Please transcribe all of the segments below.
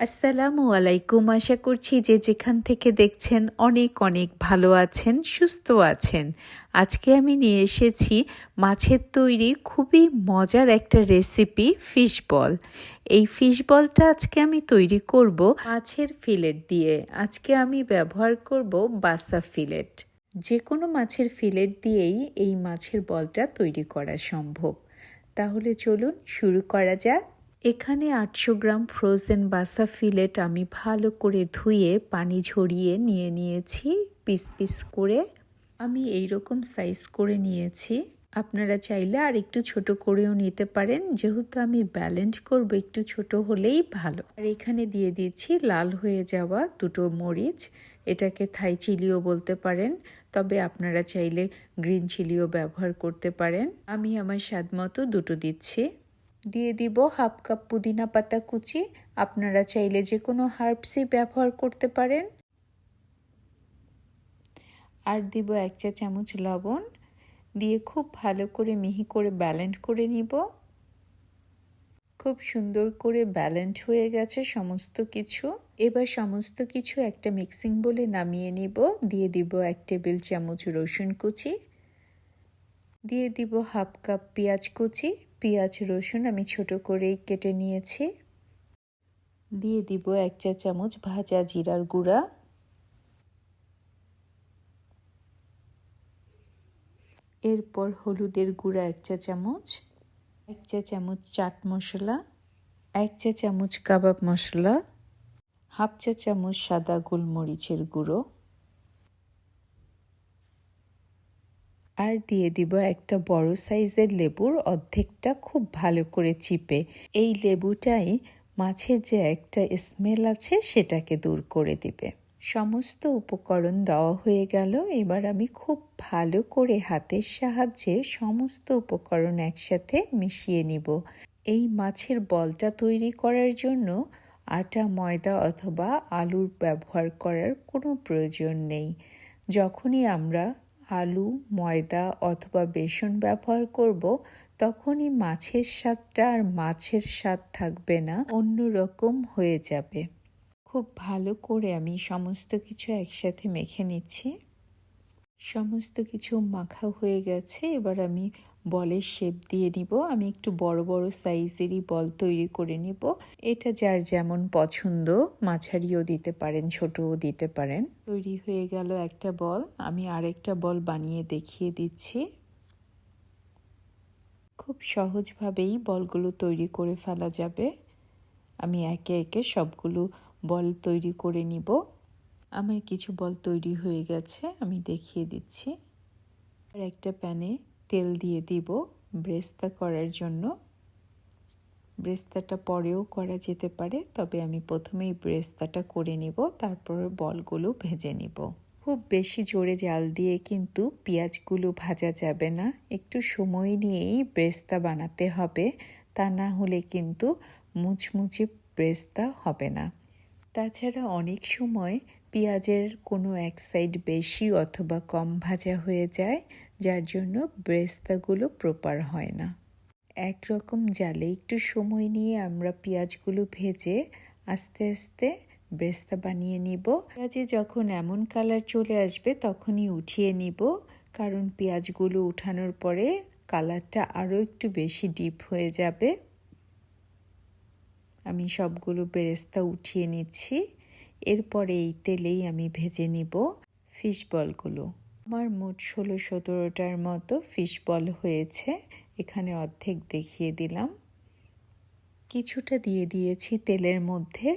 আসসালামু আলাইকুম। আশা করছি যে যেখান থেকে দেখছেন অনেক অনেক ভালো আছেন, সুস্থ আছেন। আজকে আমি নিয়ে এসেছি মাছের তৈরি খুবই মজার একটা রেসিপি ফিশ বল এই ফিশ বলটা আজকে আমি তৈরি করব মাছের ফিলেট দিয়ে। আজকে আমি ব্যবহার করব বাসা ফিলেট যে কোনো মাছের ফিলেট দিয়েই এই মাছের বলটা তৈরি করা সম্ভব। তাহলে চলুন শুরু করা যাক। এখানে আটশো গ্রাম ফ্রোজেন বাসা ফিলেট আমি ভালো করে ধুয়ে, পানি ঝরিয়ে নিয়ে নিয়েছি, পিস পিস করে। আমি এই রকম সাইজ করে নিয়েছি। আপনারা চাইলে আর একটু ছোট করেও নিতে পারেন। যেহেতু আমি ব্যালেন্স করব, একটু ছোট হলেই ভালো। আর এখানে দিয়ে দিয়েছি লাল হয়ে যাওয়া দুটো মরিচ। এটাকে থাই চিলিও বলতে পারেন। তবে আপনারা চাইলে গ্রিন চিলিও ব্যবহার করতে পারেন। আমি আমার স্বাদ মতো দুটো দিচ্ছি। দিয়ে দিব হাফ কাপ পুদিনা পাতা কুচি। আপনারা চাইলে যে কোনো হার্বসই ব্যবহার করতে পারেন। আর দিব এক চা চামচ লবণ। দিয়ে খুব ভালো করে মিহি করে ব্যালেন্ড করে নিব। খুব সুন্দর করে ব্যালেন্ড হয়ে গেছে সমস্ত কিছু। এবার সমস্ত কিছু একটা মিক্সিং বলে নামিয়ে নিব। দিয়ে দিব এক টেবিল চামচ রসুন কুচি। দিয়ে দিব হাফ কাপ পেঁয়াজ কুচি। পেঁয়াজ, রসুন আমি ছোট করেই কেটে নিয়েছি। দিয়ে দিব এক চা চামচ ভাজা জিরার গুঁড়া। এরপর হলুদের গুঁড়া এক চা চামচ, এক চা চামচ চাট মশলা, এক চা চামচ কাবাব মশলা, হাফ চা চামচ সাদা গোলমরিচের গুঁড়ো। আর দিয়ে দিব একটা বড় সাইজের লেবুর অর্ধেকটা খুব ভালো করে চিপে। এই লেবুটাই মাছের যে একটা স্মেল আছে সেটাকে দূর করে দিবে। সমস্ত উপকরণ দেওয়া হয়ে গেল। এবার আমি খুব ভালো করে হাতের সাহায্যে সমস্ত উপকরণ একসাথে মিশিয়ে নিব। এই মাছের বলটা তৈরি করার জন্য আটা, ময়দা অথবা আলুর ব্যবহার করার কোনো প্রয়োজন নেই। যখনই আমরা আলু, ময়দা অথবা বেসন ব্যবহার করব, তখনই মাছের স্বাদটা আর মাছের স্বাদ থাকবে না অন্য রকম হয়ে যাবে। খুব ভালো করে আমি সমস্ত কিছু একসাথে মেখে নিচ্ছি। সমস্ত কিছু মাখা হয়ে গেছে, এবার আমি বলের শেপ দিয়ে নিব আমি একটু বড় বড় সাইজেরই বল তৈরি করে নিব। এটা যার যেমন পছন্দ, মাঝারিও দিতে পারেন, ছোটও দিতে পারেন। তৈরি হয়ে গেল একটা বল। আমি আরেকটা বল বানিয়ে দেখিয়ে দিচ্ছি। খুব সহজভাবেই বলগুলো তৈরি করে ফেলা যাবে। আমি একে একে সবগুলো বল তৈরি করে নিব। আমার কিছু বল তৈরি হয়ে গেছে, আমি দেখিয়ে দিচ্ছি। আর একটা প্যানে তেল দিয়ে দিব। ব্রেস্তা করার জন্য। ব্রেস্তাটা পরেও করা যেতে পারে, তবে আমি প্রথমেই ব্রেস্তাটা করে নিব, তারপরে বলগুলো ভেজে নিব। খুব বেশি জোরে জাল দিয়ে কিন্তু পেঁয়াজগুলো ভাজা যাবে না। একটু সময় নিয়েই ব্রেস্তা বানাতে হবে, তা না হলে কিন্তু মুচমুচে ব্রেস্তা হবে না। তাছাড়া অনেক সময় পেঁয়াজের কোনো এক সাইড বেশি অথবা কম ভাজা হয়ে যায় যার জন্য ব্রেস্তাগুলো প্রপার হয় না। একরকম জালে একটু সময় নিয়ে আমরা পেঁয়াজগুলো ভেজে আস্তে আস্তে ব্রেস্তা বানিয়ে নিব। পেঁয়াজে যখন এমন কালার চলে আসবে তখনই উঠিয়ে নিব, কারণ পেঁয়াজগুলো উঠানোর পরে কালারটা আরও একটু বেশি ডিপ হয়ে যাবে। আমি সবগুলো বেরেস্তা উঠিয়ে নিচ্ছি। এরপরে এই তেলেই আমি ভেজে নিব ফিশ বলগুলো। আমার মোট ষোলো সতেরোটার মতো ফিশ বল হয়েছে। এখানে অর্ধেক দেখিয়ে দিলাম। কিছুটা দিয়ে দিয়েছি তেলের মধ্যে।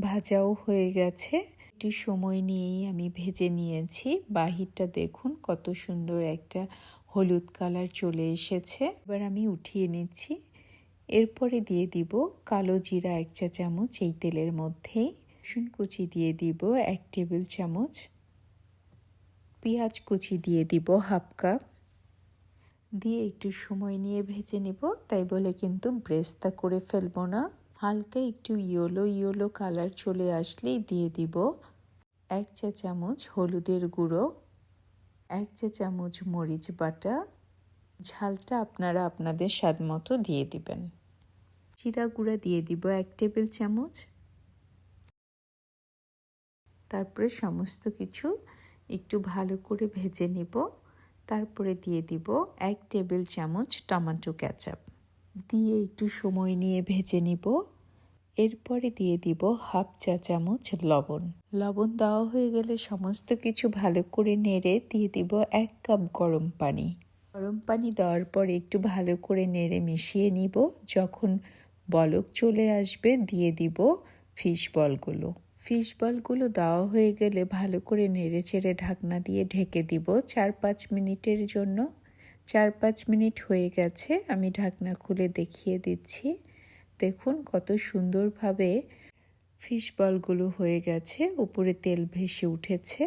ভাজাও হয়ে গেছে। একটু সময় নিয়েই আমি ভেজে নিয়েছি। বাহিরটা দেখুন কত সুন্দর একটা হলুদ কালার চলে এসেছে। এবার আমি উঠিয়ে নিচ্ছি। এরপরে দিয়ে দিব কালো জিরা এক চা চামচ এই তেলের মধ্যেই। রসুন কুচি দিয়ে দিব এক টেবিল চামচ। পেঁয়াজ কুচি দিয়ে দিব হাফ কাপ। দিয়ে একটু সময় নিয়ে ভেজে নেব, তাই বলে কিন্তু ব্রেস্তা করে ফেলব না। হালকা একটু ইয়েলো ইয়েলো কালার চলে আসলেই দিয়ে দিব এক চা চামচ হলুদের গুঁড়ো, এক চা চামচ মরিচ বাটা। ঝালটা আপনারা আপনাদের স্বাদ মতো দিয়ে দিবেন। জিরা গুঁড়া দিয়ে দিব এক টেবিল চামচ। তারপরে সমস্ত কিছু একটু ভালো করে ভেজে নিব। তারপরে দিয়ে দিব এক টেবিল চামচ টমেটো ক্যাচাপ দিয়ে একটু সময় নিয়ে ভেজে নিব। এরপরে দিয়ে দিব হাফ চা চামচ লবণ। লবণ দেওয়া হয়ে গেলে সমস্ত কিছু ভালো করে নেড়ে দিয়ে দিব এক কাপ গরম পানি। গরম পানি দেওয়ার পরে একটু ভালো করে নেড়ে মিশিয়ে নিব। যখন বলক চলে আসবে দিয়ে দিব ফিশ বলগুলো। ফিশ বলগুলো দেওয়া হয়ে গেলে ভালো করে নেড়ে চেড়ে ঢাকনা দিয়ে ঢেকে দিব। চার পাঁচ মিনিটের জন্য। চার পাঁচ মিনিট হয়ে গেছে, আমি ঢাকনা খুলে দেখিয়ে দিচ্ছি। দেখুন কত সুন্দরভাবে ফিশ বলগুলো হয়ে গেছে, উপরে তেল ভেসে উঠেছে।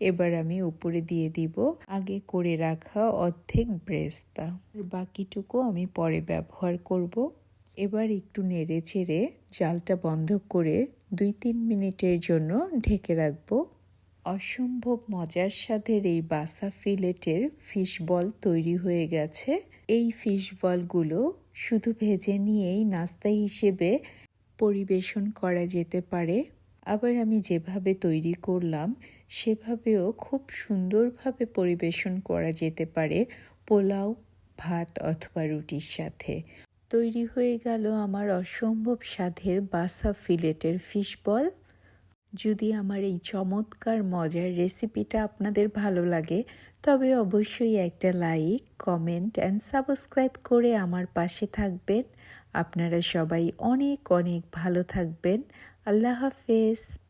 এবার আমি উপরে দিয়ে দিব আগে করে রাখা অর্ধেক ব্রেস্তা। বাকিটুকু আমি পরে ব্যবহার করব। এবার একটু নেড়ে চেড়ে জালটা বন্ধ করে দুই তিন মিনিটের জন্য ঢেকে রাখব। অসম্ভব মজার স্বাদের এই বাসা ফিলেটের ফিশ বল তৈরি হয়ে গেছে। এই ফিশ বলগুলো শুধু ভেজে নিয়েই নাস্তা হিসেবে পরিবেশন করা যেতে পারে। আবার আমি যেভাবে তৈরি করলাম, সেভাবেও খুব সুন্দরভাবে পরিবেশন করা যেতে পারে পোলাও, ভাত অথবা রুটির সাথে। তৈরি হয়ে গেল আমার অসম্ভব স্বাদের বাসা ফিলেটের ফিশ বল যদি আমার এই চমৎকার, মজার রেসিপিটা আপনাদের ভালো লাগে, তবে অবশ্যই একটা লাইক কমেন্ট অ্যান্ড সাবস্ক্রাইব করে আমার পাশে থাকবেন। আপনারা সবাই অনেক অনেক ভালো থাকবেন। আল্লাহ হাফেজ।